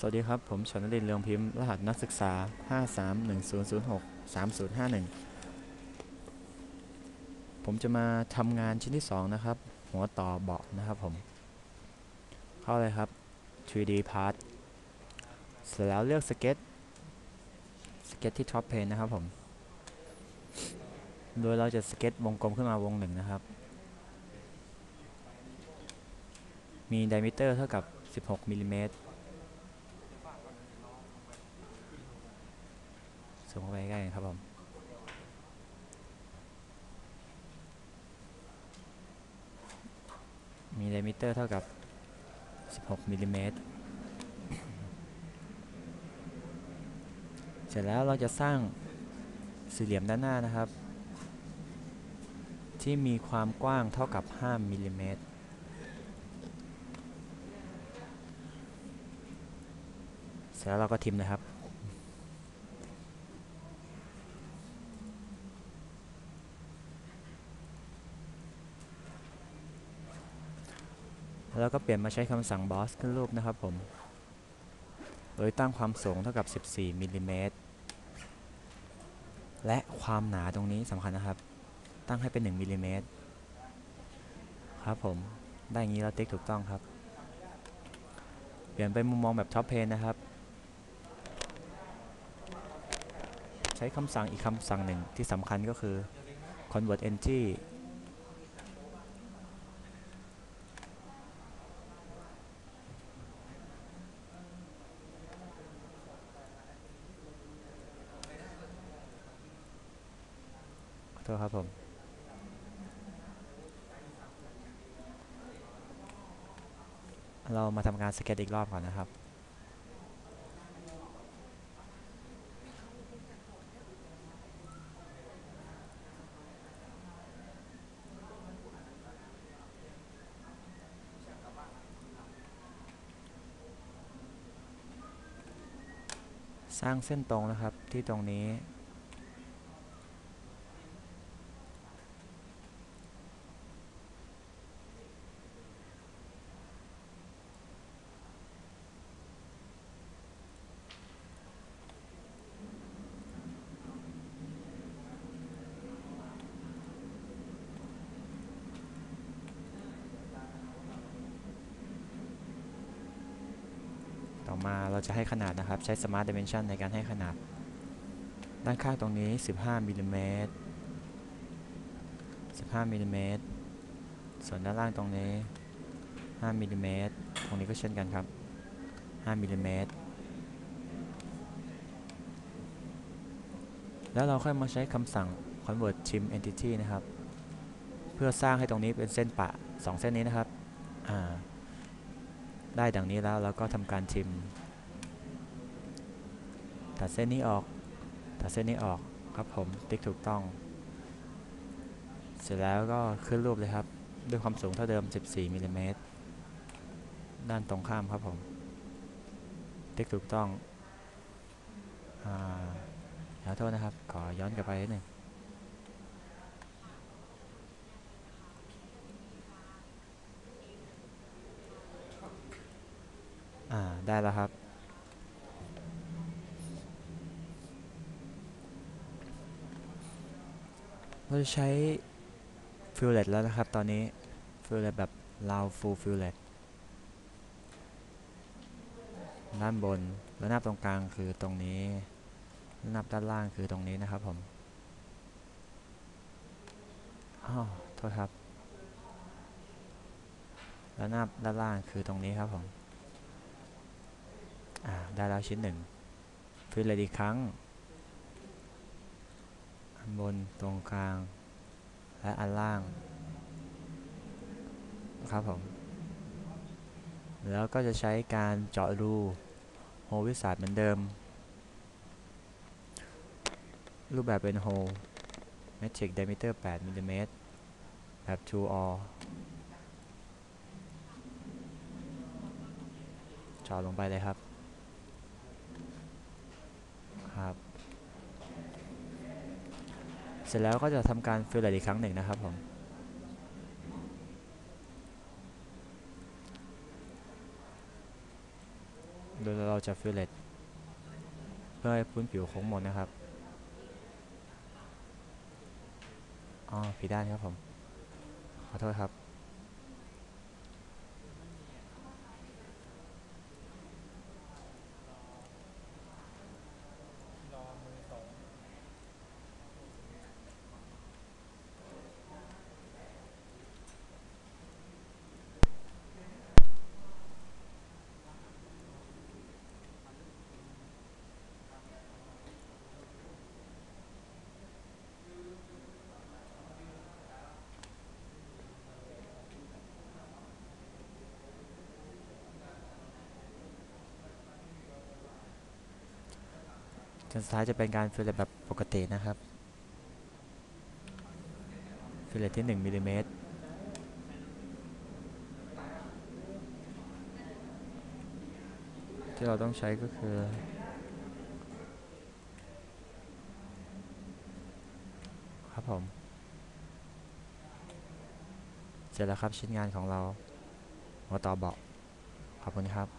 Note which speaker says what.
Speaker 1: สวัสดีครับ ผมชนรินเรืองพิมพ์ รหัสนักศึกษา 5310063051 ผมจะมาทำงานชิ้นที่ 2 นะครับ หัวต่อเบาะนะครับผม เข้าเลยครับ 3D part เสร็จแล้วเลือกสเก็ต สเก็ตที่ท็อปเพนนะครับผม โดยเราจะสเก็ตวงกลมขึ้นมาวงหนึ่งนะครับ มีไดมิเตอร์เท่ากับ 16มิลลิเมตร สูงเข้าไปใกล้ครับผมมีไดมิเตอร์เท่ากับ 16มิลลิเมตรเสร็จแล้วเราจะสร้างสี่เหลี่ยมด้านหน้านะครับ ที่มีความกว้างเท่ากับ 5มิลลิเมตรเสร็จแล้วเราก็ทิมนะครับ แล้วก็เปลี่ยนมาใช้คำสั่ง boss ขึ้นรูปนะครับผม โดยตั้งความสูงเท่ากับ 14มิลลิเมตร และความหนาตรงนี้สำคัญนะครับ ตั้งให้เป็น 1มิลลิเมตรครับผม ได้อย่างนี้เราติ๊กถูกต้องครับ เปลี่ยนเป็นมุมมองแบบท็อปเพนนะครับ ใช้คำสั่งอีกคำสั่งหนึ่งที่สำคัญก็คือ convert entry ทษครับผมเรามาทำการสเก็ตอีกรอบก่อนนะครับ สร้างเส้นตรงนะครับที่ตรงนี้ มาเราจะให้ขนาดนะครับ ใช้ Smart Dimension ในการให้ขนาด ด้านข้างตรงนี้ 15มิลลิเมตร15มิลลิเมตรส่วนด้านล่างตรงนี้ 5มิลลิเมตรตรงนี้ก็เช่นกันครับ 5มิลลิเมตรแล้วเราค่อยมาใช้คำสั่ง convert trim entity นะครับ เพื่อสร้างให้ตรงนี้เป็นเส้นปะ 2 เส้นนี้นะครับ อ่า ได้ดังนี้แล้วเราก็ทำการทิม ตัดเส้นนี้ออก ตัดเส้นนี้ออกครับผมติ๊กถูกต้อง เสร็จแล้วก็ขึ้นรูปเลยครับ ด้วยความสูงเท่าเดิม 14มิลลิเมตรด้านตรงข้ามครับผม ติ๊กถูกต้อง อ่าขอโทษนะครับ ขอย้อนกลับไปนิดหนึ่ง อ่า ได้แล้วครับ เราจะใช้ฟิลเลตแล้วนะครับ ตอนนี้ฟิลเลตแบบ round full fillet ด้านบนแล้วนับตรงกลางคือตรงนี้แล้วนับด้านล่างคือตรงนี้นะครับผมอ้าวโทษครับแล้วนับด้านล่างคือตรงนี้ครับผม ได้แล้วชิ้นหนึ่งฟิลเลตอีกครั้ง อันบนตรงกลาง และอันล่าง ครับผม แล้วก็จะใช้การเจาะรูโฮวิสาดเหมือนเดิม รูปแบบเป็นโฮ Metric Diameter 8มิลลิเมตรแบบ2 or เจาะลงไปเลยครับ เสร็จแล้วก็จะทำการฟิลเลตอีกครั้งหนึ่งนะครับผมโดยเราจะฟิลเลตเพื่อให้พื้นผิวโค้งหมดนะครับอ๋อผิดด้านครับผม ขอโทษครับ จนสุดท้ายจะเป็นการฟิลเลตแบบปกตินะครับฟิลเลตที่1มิลลิเมตรที่เราต้องใช้ก็คือครับผม เสร็จแล้วครับชิ้นงานของเราหัวต่อเบาะขอบคุณครับ